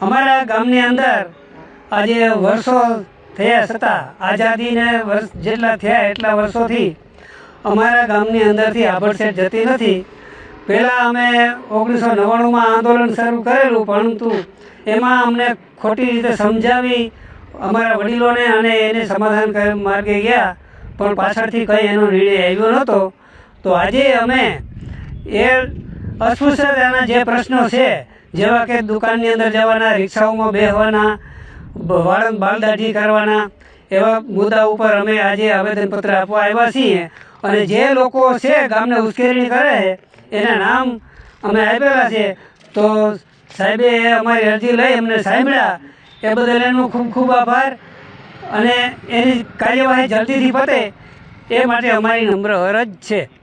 અમારા ગામની અંદર આજે વર્ષો થયા છતાં, આઝાદીને વર્ષ જેટલા થયા એટલા વર્ષોથી અમારા ગામની અંદરથી આભડસેટ જતી નથી. પહેલાં અમે ઓગણીસો નવ્વાણુંમાં આંદોલન શરૂ કરેલું, પરંતુ એમાં અમને ખોટી રીતે સમજાવી અમારા વડીલોને અને એને સમાધાન માર્ગે ગયા, પણ પાછળથી કંઈ એનો નિર્ણય આવ્યો નહોતો. તો આજે અમે એ અસ્પૃશ્યતાના જે પ્રશ્નો છે જેવા કે દુકાનની અંદર જવાના, રિક્ષાઓમાં બેસવાના વાળંદ, બાલદાઢી કરવાના, એવા મુદ્દા ઉપર અમે આજે આવેદનપત્ર આપવા આવ્યા છીએ. અને જે લોકો છે ગામને ઉશ્કેરણી કરે છે એના નામ અમે આપેલા છે. તો સાહેબે અમારી અરજી લઈ અમને સાંભળ્યા. એ બદલ એનો ખૂબ ખૂબ આભાર. અને એની કાર્યવાહી જલ્દીથી પતે. એ માટે અમારી નમ્ર અરજ છે.